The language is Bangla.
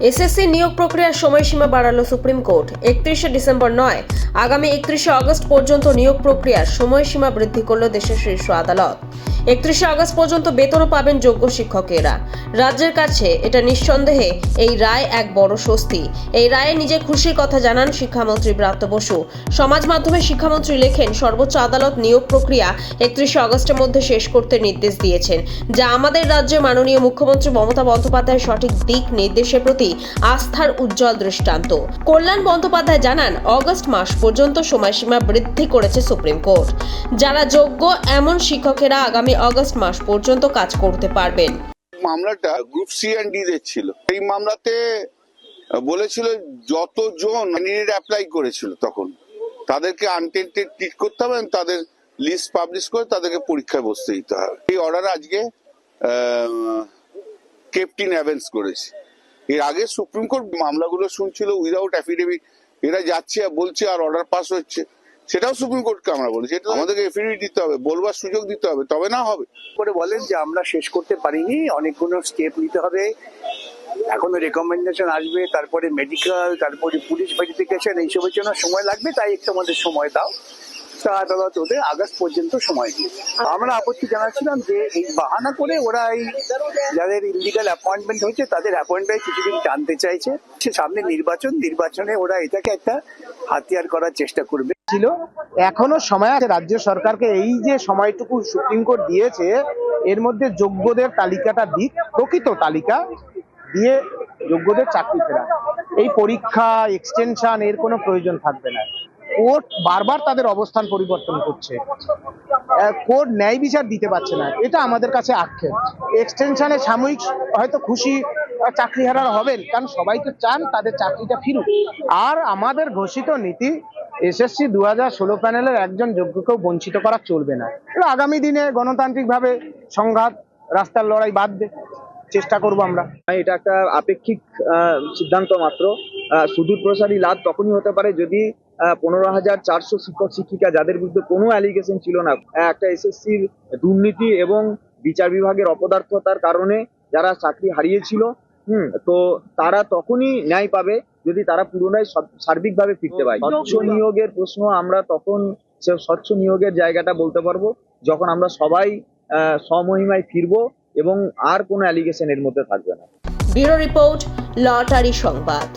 এসএসসি নিয়োগ প্রক্রিয়ার সময়সীমা বাড়ালো সুপ্রিম কোর্ট। একত্রিশে ডিসেম্বর নয়, আগামী একত্রিশে আগস্ট পর্যন্ত নিয়োগ প্রক্রিয়ার সময়সীমা বৃদ্ধি করল দেশের শীর্ষ আদালত। একত্রিশে আগস্ট পর্যন্ত বেতনও পাবেন যোগ্য শিক্ষকেরা। রাজ্যের কাছে এটা নিঃসন্দেহে এই রায় এক বড় স্বস্তি। এই রায়ে নিজে খুশির কথা জানান শিক্ষামন্ত্রী ব্রাত্য বসু। সমাজ মাধ্যমে শিক্ষামন্ত্রী লেখেন, সর্বোচ্চ আদালত নিয়োগ প্রক্রিয়া একত্রিশে আগস্টের মধ্যে শেষ করতে নির্দেশ দিয়েছেন, যা আমাদের রাজ্যে মাননীয় মুখ্যমন্ত্রী মমতা বন্দ্যোপাধ্যায়ের সঠিক দিক নির্দেশের প্রতি আস্থার উজ্জ্বল দৃষ্টান্ত। কল্যাণ বন্দ্যোপাধ্যায় জানান, অগস্ট মাস পর্যন্ত সময়সীমা বৃদ্ধি করেছে সুপ্রিম কোর্ট। যারা যোগ্য, এমন শিক্ষকেরা আগামী অগস্ট মাস পর্যন্ত কাজ করতে পারবেন। মামলাটা গ্রুপ সি অ্যান্ড ডি দের ছিল। এই মামলাতে বলেছিল যতজন অ্যাপ্লাই করেছিল তখন, তাদেরকে আনটেন্টেড ট্রিট করতে হবে তাদের লিস্ট পাবলিশ করে তাদেরকে পরীক্ষায় বসতে দিতে হবে। এই অর্ডার আজকে কেপটিন অ্যাভেন্স করেছে। এর আগে সুপ্রিম কোর্ট মামলাগুলো শুনছিল উইদাউট অ্যাফিডেভিট এরা যাচ্ছে বলছে আর অর্ডার পাস হচ্ছে। সেটাও সুপ্রিম কোর্টকে আমরা বলেছি। এটা আমাদেরকে এফিডেভিট দিতে হবে বলবার সুযোগ দিতে হবে তবে না হবে। করে বলেন যে আমরা শেষ করতে পারিনি অনেকগুলো স্টেপ নিতে হবে। এখনও রেকমেন্ডেশন আসবে তারপরে মেডিকেল তারপরে পুলিশ ভেরিফিকেশন এইসবের জন্য সময় লাগবে তাই একটু আমাদের সময় দাও। আদালত ওদের আগস্ট পর্যন্ত সময় দিয়েছে আমরা আপত্তি জানাচ্ছিলাম যে এই বাহানা করে ওরা এই যাদের ইলিগাল অ্যাপয়েন্টমেন্ট হয়েছে তাদের অ্যাপয়েন্টমেন্ট কিছুদিন টানতে চাইছে। সে সামনে নির্বাচন নির্বাচনে ওরা এটাকে একটা হাতিয়ার করার চেষ্টা করবে। ছিল। এখনও সময় আছে, রাজ্য সরকারকে এই যে সময়টুকু সুপ্রিম কোর্ট দিয়েছে, এর মধ্যে যোগ্যদের তালিকাটা দিক, প্রকৃত তালিকা দিয়ে যোগ্যদের চাকরি ফেরা। এই পরীক্ষা এক্সটেনশন এর কোনো প্রয়োজন থাকবে না। কোর্ট বারবার তাদের অবস্থান পরিবর্তন করছে। কোর্ট ন্যায় বিচার দিতে পারছে না। এটা আমাদের কাছে আক্ষেপ। এক্সটেনশনে সাময়িক হয়তো খুশি চাকরি চাকরিহারার হবেন, কারণ সবাই তো চান তাদের চাকরিটা ফিরুক। আর আমাদের ঘোষিত নীতি, এসএসসি দু হাজার ষোলো প্যানেলের একজন যোগ্যকেও বঞ্চিত করা চলবে না। আগামী দিনে গণতান্ত্রিকভাবে সংঘাত, রাস্তার লড়াই বাঁধবে চেষ্টা করব আমরা। এটা একটা আপেক্ষিক সিদ্ধান্ত মাত্র। সুদূর প্রসারী লাভ তখনই হতে পারে যদি পনেরো হাজার চারশো শিক্ষক শিক্ষিকা যাদের বিরুদ্ধে কোনো অ্যালিগেশন ছিল না। একটা এসএসসির দুর্নীতি এবং বিচার বিভাগের অপদার্থতার কারণে যারা চাকরি হারিয়েছিল হুম তো তারা তখনই ন্যায় পাবে যদি তারা পুরোনায় সব- সার্বিকভাবে ফিরতে পারে স্বচ্ছ নিয়োগের প্রশ্ন আমরা তখন সে স্বচ্ছ নিয়োগের জায়গাটা বলতে পারব যখন আমরা সবাই আহ, স্বমহিমায় ফিরবো এবং আর কোনো অ্যালিগেশন এর মধ্যে থাকবে না। ব্যুরো রিপোর্ট লটারি সংবাদ।